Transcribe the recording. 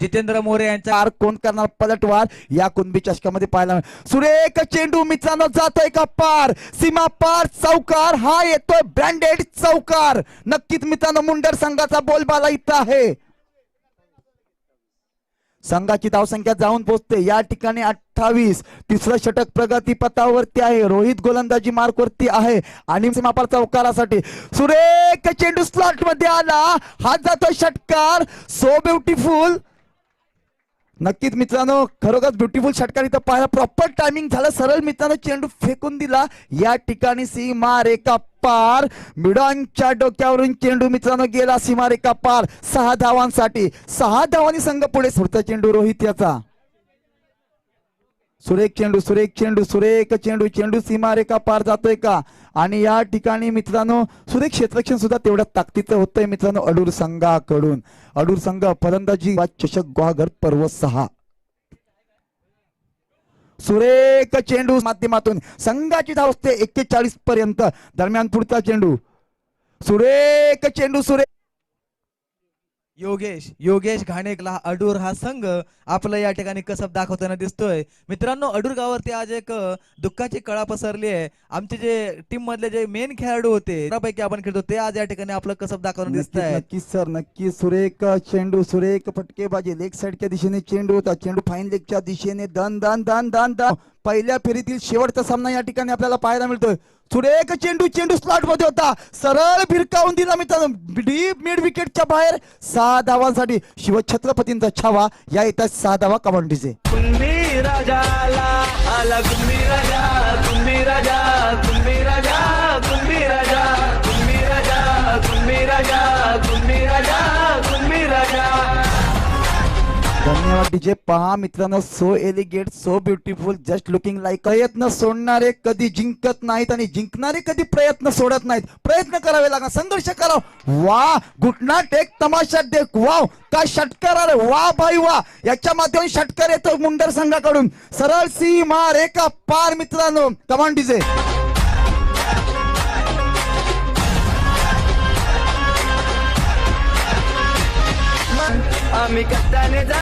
जितेंद्र मोरे यांचा आर कोण करणार पलटवार? या कुणबी चषकामध्ये पाहायला सुरेख चेंडू मित्रांनो जातोय का पार? सीमा पार चौकार हा येतोय ब्रँडेड चौकार. नक्कीच मित्रांनो मुंडर संघाचा बोलबाला इथं आहे. संघाची धावसंख्या जाऊन पोहोचते. या ठिकाणी अठ्ठावीस तिसरं षटक प्रगती पथावरती आहे. रोहित गोलंदाजी मार्कवरती आहे. आणि सीमापार चौकारासाठी. सुरेख चेंडू स्लॉटमध्ये आला. हा जातोय षटकार. सो ब्युटिफुल नक्कीच मित्रांनो खरोखर ब्युटिफुल षटकार इथं पाहायला प्रॉपर टायमिंग झालं. सरळ मित्रांनो चेंडू फेकून दिला. या ठिकाणी सीमा रेखा पार. मिडॉनच्या डोक्यावरून चेंडू मित्रांनो गेला सीमा रेखा पार. सहा धावांसाठी. सहा धावांनी संघ पुढे सुरता चेंडू रोहित याचा. सुरेख चेंडू सुरेख चेंडू सुरेख चेंडू चेंडू सीमा रेखा पार जातोय का? आणि या ठिकाणी मित्रांनो सुरेख क्षेत्रक्षण सुद्धा तेवढ्या ताकदीचं होतंय मित्रांनो अडूर संघाकडून. अडूर संघ फलंदाजी चषक गुहागर पर्व सहा. सुरेख चेंडू माध्यमातून संघाची धाव असते एक्केचाळीस पर्यंत दरम्यान पुढचा चेंडू. सुरेख चेंडू सुरेख योगेश योगेश घाणेकला अडूर हा संघ आपलं या ठिकाणी कसब दाखवताना दिसतोय. मित्रांनो अडूर गावावरती आज एक दुःखाची कळा पसरली आहे. आमचे जे टीम मधले जे मेन खेळाडू होते त्यापैकी आपण खेळतो. ते आज या ठिकाणी आपलं कसब दाखवताना दिसत आहे नक्कीच सर. नक्की सुरेख चेंडू सुरेख फटकेबाजी. लेग साईडच्या दिशेने चेंडू होता. चेंडू फाईन लेगच्या दिशेने. दन दन दन दन दन. पहिल्या फेरीतील शेवटचा सामना या ठिकाणी आपल्याला पाहायला मिळतोय. सुरेख चेंडू चेंडू स्लॉटमध्ये होता. सरळ भिरकावून दिला मित्रांनो. डीप मिड विकेटच्या बाहेर सहा धावांसाठी शिवछत्रपतींचा छावा. या येतात सहा धावा कमांडीचे धन्यवाद डीजे पहा मित्रांनो so elegant so beautiful just looking like प्रयत्न सोडणारे कधी जिंकत नाहीत आणि जिंकणारे कधी प्रयत्न सोडत नाहीत. प्रयत्न करावे लागणार संघर्ष करावा. वा घुटना टेक तमाशा टेक वाव काय षटकार अरे वा भाई वा याच्या माध्यमातून षटकार येतो मुंडर संघाकडून. सरळ सी मार एका पार मित्रांनो. कमान डीजे आम्ही कष्टाने जा